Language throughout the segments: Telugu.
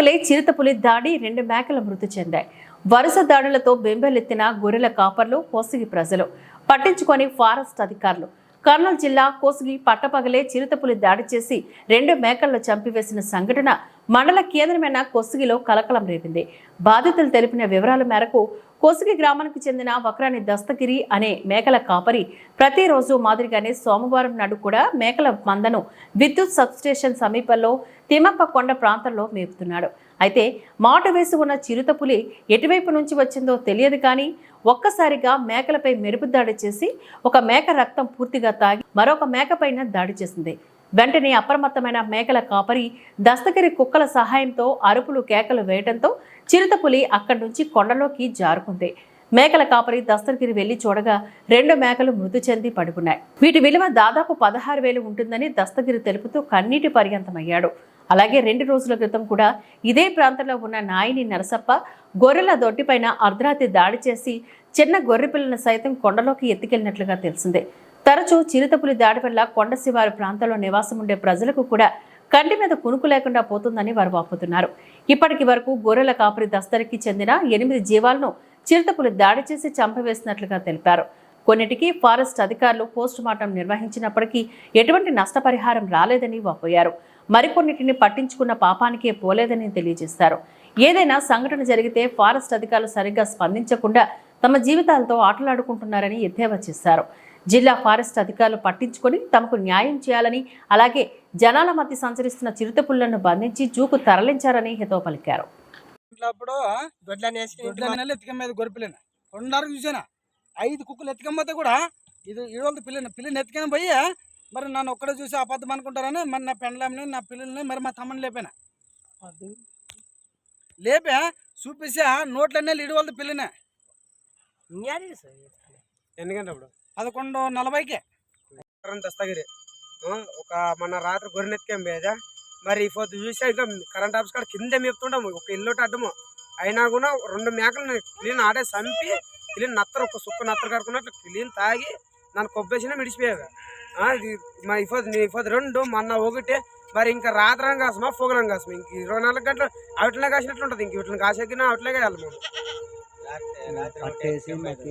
పట్టపగలే చిరుతపులి దాడి రెండు మేకలు మృతి చెందాయి. వరుస దాడులతో బెంబెలెత్తిన గొర్రెల కాపర్లు కోసిగి ప్రజలు. పట్టించుకొని ఫారెస్ట్ అధికారులు కర్నూలు జిల్లా కోసిగి పట్టపగలే చిరుతపులి దాడి చేసి రెండు మేకలను చంపివేసిన సంఘటన మండల కేంద్రమైన కొసిగిలో కలకలం రేపింది. బాధితులు తెలిపిన వివరాల మేరకు కోసిగి గ్రామానికి చెందిన వక్రాని దస్తగిరి అనే మేకల కాపరి ప్రతిరోజు మాదిరిగానే సోమవారం నాడు కూడా మేకల మందను విద్యుత్ సబ్స్టేషన్ సమీపంలో తిమ్మప్ప కొండ ప్రాంతంలో మేపుతున్నాడు. అయితే మాట వేసి ఉన్న చిరుతపులి ఎటువైపు నుంచి వచ్చిందో తెలియదు కానీ ఒక్కసారిగా మేకలపై మెరుపు దాడి చేసి ఒక మేక రక్తం పూర్తిగా తాగి మరొక మేక పైన దాడి చేసింది. వెంటనే అప్రమత్తమైన మేకల కాపరి దస్తగిరి కుక్కల సహాయంతో అరుపులు కేకలు వేయడంతో చిరుతపులి అక్కడి నుంచి కొండలోకి జారుకుంది. మేకల కాపరి దస్తగిరి వెళ్ళి చూడగా రెండు మేకలు మృతి చెంది పడుకున్నాయి. వీటి విలువ దాదాపు పదహారు వేలు ఉంటుందని దస్తగిరి తెలుపుతూ కన్నీటి పర్యంతమయ్యాడు. అలాగే రెండు రోజుల క్రితం కూడా ఇదే ప్రాంతంలో ఉన్న నాయిని నరసప్ప గొర్రెల దొడ్డిపైన అర్ధరాత్రి దాడి చేసి చిన్న గొర్రె పిల్లను సైతం కొండలోకి ఎత్తుకెళ్ళినట్లుగా తెలిసిందే. తరచూ చిరుతపులి దాడి వల్ల కొండ శివారు ప్రాంతంలో నివాసం ఉండే ప్రజలకు కూడా కంటి మీద కునుకు లేకుండా పోతుందని వారు వాపోతున్నారు. ఇప్పటికి వరకు గొర్రెల కాపరి దస్తరికి చెందిన ఎనిమిది జీవాలను చిరుతపులి దాడి చేసి చంపవేసినట్లుగా తెలిపారు. కొన్నిటికి ఫారెస్ట్ అధికారులు పోస్టుమార్టం నిర్వహించినప్పటికీ ఎటువంటి నష్టపరిహారం రాలేదని వాపోయారు. మరికొన్నిటిని పట్టించుకున్న పాపానికే పోలేదని తెలియజేశారు. ఏదైనా సంఘటన జరిగితే ఫారెస్ట్ అధికారులు సరిగ్గా స్పందించకుండా తమ జీవితాలతో ఆటలాడుకుంటున్నారని ఎద్దేవా చేశారు. జిల్లా ఫారెస్ట్ అధికారులు పట్టించుకొని తమకు న్యాయం చేయాలని అలాగే జనాల మధ్య సంచరిస్తున్న చిరుతపుళ్ళను బంధించి జూకు తరలించారని హితవు పలికారు. ఐదు కుక్కలు ఎత్తికమ్మతే కూడా ఇది ఈరోజు పిల్లని పిల్లని ఎత్తుకొని పోయి మరి నన్ను ఒక్కడే చూసి అబద్ధం అనుకుంటారని మరి నా పెండ్లాంని నా పిల్లల్ని మరి మా తమ్మని లేపాను? లేపా? చూపిస్తే. నోట్లన్నీ ఇడి వాళ్ళది పిల్లనే. ఎన్ని గంటప్పుడు పదకొండు నలభైకే. కరెంట్ దస్తగిరి ఒక మన రాత్రి గొర్రెనెత్తికేం బేదా మరి ఈ పొద్దు చూసా ఇంకా కరెంట్ ఆఫీస్ కాడ కింద మేపుతుంటాము. ఒక ఇల్లు అడ్డము. అయినా కూడా రెండు మేకలు క్లీన్ ఆడే చంపి క్లీన్ నత్తరు ఒక సుక్క నత్తరు కడుకున్నట్లు క్లీన్ తాగి నన్ను కొబ్బేసిన ఇది మా పొద్దు నీ పొద్దు రెండు మొన్న ఒకటే. మరి ఇంకా రాత్రం కాసమా పొగలం కాసమా ఇంక ఇరవై నాలుగు గంటలు అవిట్లనే కాసినట్లు ఉంటుంది. ఇంక వీటిని కాసేకినా అట్లే కాయాలి మేము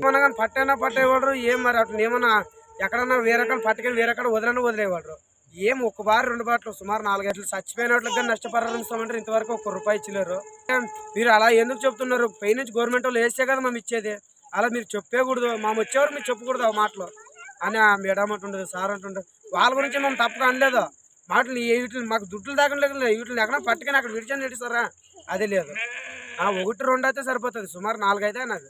మన కానీ పట్టైనా పట్టేవాడు ఏం మరి అట్లా ఏమన్నా ఎక్కడన్నా వేరే కాడ పట్టుకొని వేరే కాడ వదలన్నా వదిలేవాడు ఏం ఒక బారి రెండు బాటలు సుమారు నాలుగైట్లు చచ్చిపోయినట్లు కానీ నష్టపరిహారం ఇస్తామంటారు ఇంతవరకు ఒక్క రూపాయి ఇచ్చలేరు. మీరు అలా ఎందుకు చెప్తున్నారు? పై నుంచి గవర్నమెంట్ వాళ్ళు వేస్తే కదా మేము ఇచ్చేది. అలా మీరు చెప్పేకూడదు. మా వచ్చేవారు మీరు చెప్పకూడదు ఆ మాటలు. అని ఆ మేడం అంటుండదు సార్ అంటుండదు. వాళ్ళ గురించి మేము తప్పగా అనలేదు. మాటలు వీటిని మాకు దుడ్లు దాకా వీటిని ఎక్కడ పట్టుకొని అక్కడ విడిచని నడిస్తారా అది లేదు. ఆ ఒకటి రెండు అయితే సరిపోతుంది. సుమారు నాలుగు అయితే నాది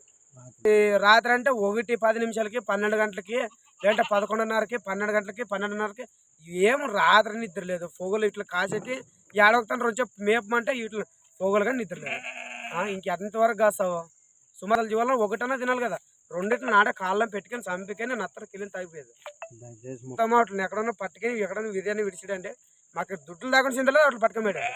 రాత్రి అంటే ఒకటి పది నిమిషాలకి పన్నెండు గంటలకి లేదంటే పదకొండున్నరకి పన్నెండు గంటలకి పన్నెండున్నరకి ఏం రాత్రి నిద్ర లేదు. పొగలు ఇట్లా కాసేటి ఏడొకతాను రోజు మేపమంటే ఇట్లా పొగలు కానీ నిద్ర లేదు. ఇంకెంతవరకు కాస్తావు? సుమారు జీవాలను ఒకటన్నా తినాలి కదా. రెండిట్లు నాడ కాళ్ళం పెట్టుకొని చంపికొని నత్తర కిలిని తాగిపోయేది. మొత్తం వాటిని ఎక్కడన్నా పట్టుకొని ఎక్కడన్నా విధిని విడిచిడంటే మాకు దుడ్లు దాకుండా చిందలేదు అట్లా పట్టుకొని పెట్టాడు